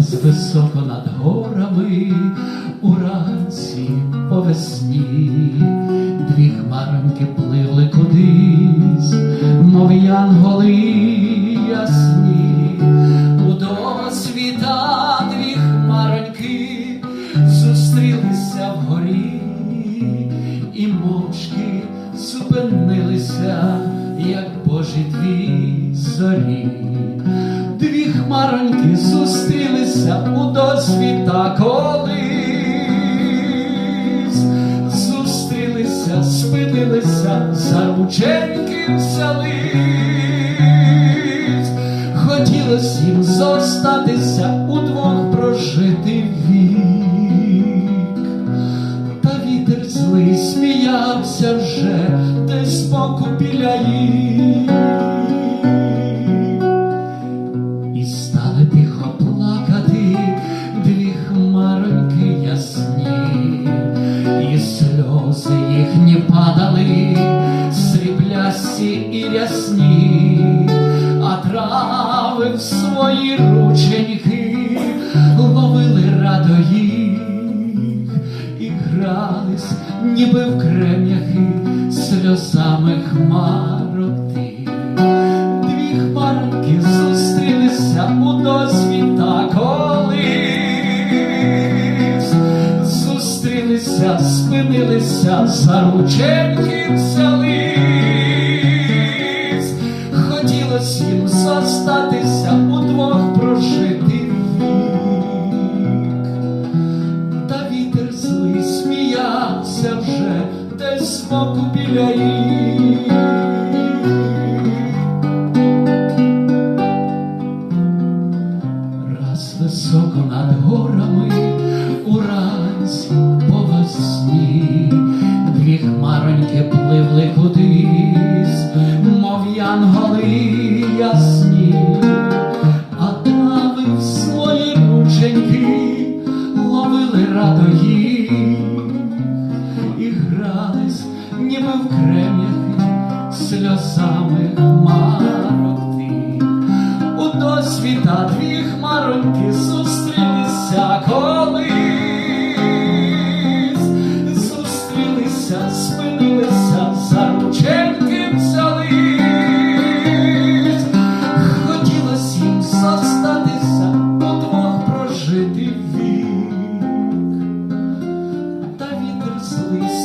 Раз високо над горами, уранці по весні, дві хмароньки пливли кудись, мов янголи ясні, у досвіта дві хмароньки зустрілися вгорі і мовчки зупинилися, як Божі дві зорі. Дві хмароньки зустрілися у досвіта колись, зустрілися, спинилися, за рученьки взялись, хотілось їм зостатися удвох прожити вік. Та вітер злий сміявся вже десь збоку біля їх. Сріблясті і рясні, а трави в свої рученьки ловили радо їх і грались, ніби в крем'яхи сльозами хмароти. Дві хмарки зустрілися у досвіта колись, зустрілися, спинилися, за рученьки взялись, десь збоку біля їх. Раз високо над горами ніби в крем'ях сльозами хмарок ти, у досвіта дві хмароньки зустрілися колись, зустрілися, спинилися, за рученьки взялись, хотілось їм зостатися, удвох прожити вік, та вітер.